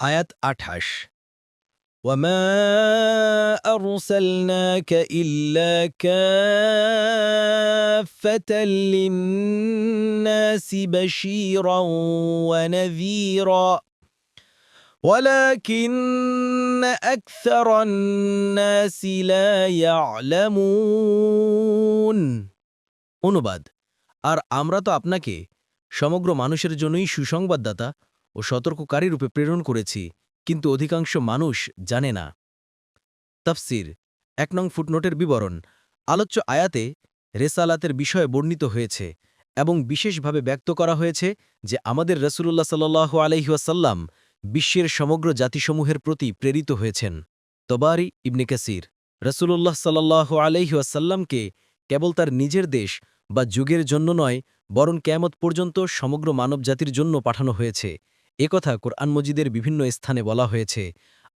আয়াত আঠাশ وما أرسلناك إلا كافة للناس بشيرا ونذيرا ولكن أكثر الناس لا يعلمون অনুবাদ আর আমরা তো আপনাকে সমগ্র মানুষের জন্যই সুসংবাদদাতা ও সতর্ককারী রূপে প্রেরণ করেছি, কিন্তু অধিকাংশ মানুষ জানে না। তাফসির, এক নং ফুটনোটের বিবরণ, আলোচ্য আয়াতে রেসালাতের বিষয়ে বর্ণিত হয়েছে এবং বিশেষভাবে ব্যক্ত করা হয়েছে যে আমাদের রসুল্লাহ সাল্লাহ আলহিহাসাল্লাম বিশ্বের সমগ্র জাতিসমূহের প্রতি প্রেরিত হয়েছেন। তবারি ইবনে কাসির রসুল্লাহ সাল্লাহ আলহিহাসাল্লামকে কেবল তার নিজের দেশ বা যুগের জন্য নয়, বরং ক্যামত পর্যন্ত সমগ্র মানবজাতির জন্য পাঠানো হয়েছে। একথা কোরআন মজিদের বিভিন্ন স্থানে বলা হয়েছে,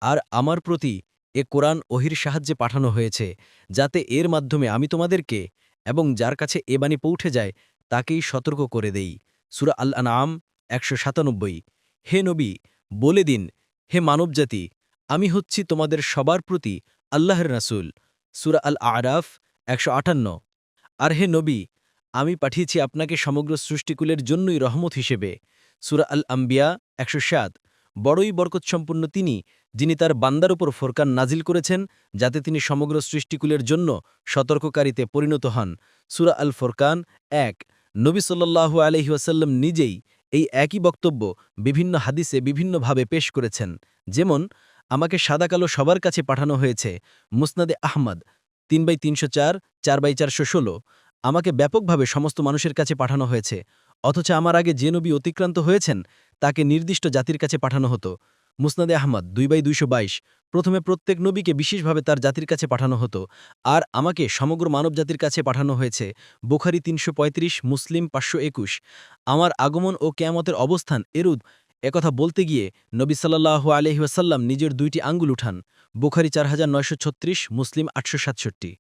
আর আমার প্রতি এ কোরআন ওহির সাহায্যে পাঠানো হয়েছে, যাতে এর মাধ্যমে আমি তোমাদেরকে এবং যার কাছে এ বাণী পৌঁছে যায়, তাকেই সতর্ক করে দেই। সুরা আল আনাম একশো সাতানব্বই। হে নবী, বলে দিন, হে মানবজাতি, আমি হচ্ছি তোমাদের সবার প্রতি আল্লাহর রাসূল। সুরা আল আরাফ একশো আটান্ন। আর হে নবী, আমি পাঠিয়েছি আপনাকে সমগ্র সৃষ্টিকুলের জন্যই রহমত হিসেবে। সুরা আল আম্বিয়া একশো সাত। বড়ই বরকতসম্পন্ন তিনি, যিনি তার বান্দার উপর ফোরকান নাজিল করেছেন, যাতে তিনি সমগ্র সৃষ্টিকুলের জন্য সতর্ককারীতে পরিণত হন। সুরা আল ফোরকান এক। নবী সাল্লাহু আলহি ওয়াসাল্লাম নিজেই এই একই বক্তব্য বিভিন্ন হাদিসে বিভিন্নভাবে পেশ করেছেন। যেমন, আমাকে সাদাকালো সবার কাছে পাঠানো হয়েছে, মুসনাদে আহমদ, তিন বাই তিনশো চার চার বাই চারশো ষোলো। আমাকে ব্যাপকভাবে সমস্ত মানুষের কাছে পাঠানো হয়েছে। অথচ আমার আগে যে নবী অতিক্রান্ত হয়েছেন, তাকে নির্দিষ্ট জাতির কাছে পাঠানো হতো। মুসনাদে আহমদ, দুই বাই দুইশো বাইশ। প্রথমে প্রত্যেক নবীকে বিশেষভাবে তার জাতির কাছে পাঠানো হতো। আর আমাকে সমগ্র মানব জাতির কাছে পাঠানো হয়েছে। বোখারি তিনশো পঁয়ত্রিশ, মুসলিম পাঁচশো একুশ। আমার আগমন ও কেয়ামতের অবস্থান এরুদ একথা বলতে গিয়ে নবী সাল্লাহ আলহিহাসাল্লাম নিজের দুইটি আঙ্গুল উঠান। বুখারি চার হাজার নয়শো মুসলিম আটশো সাতষট্টি।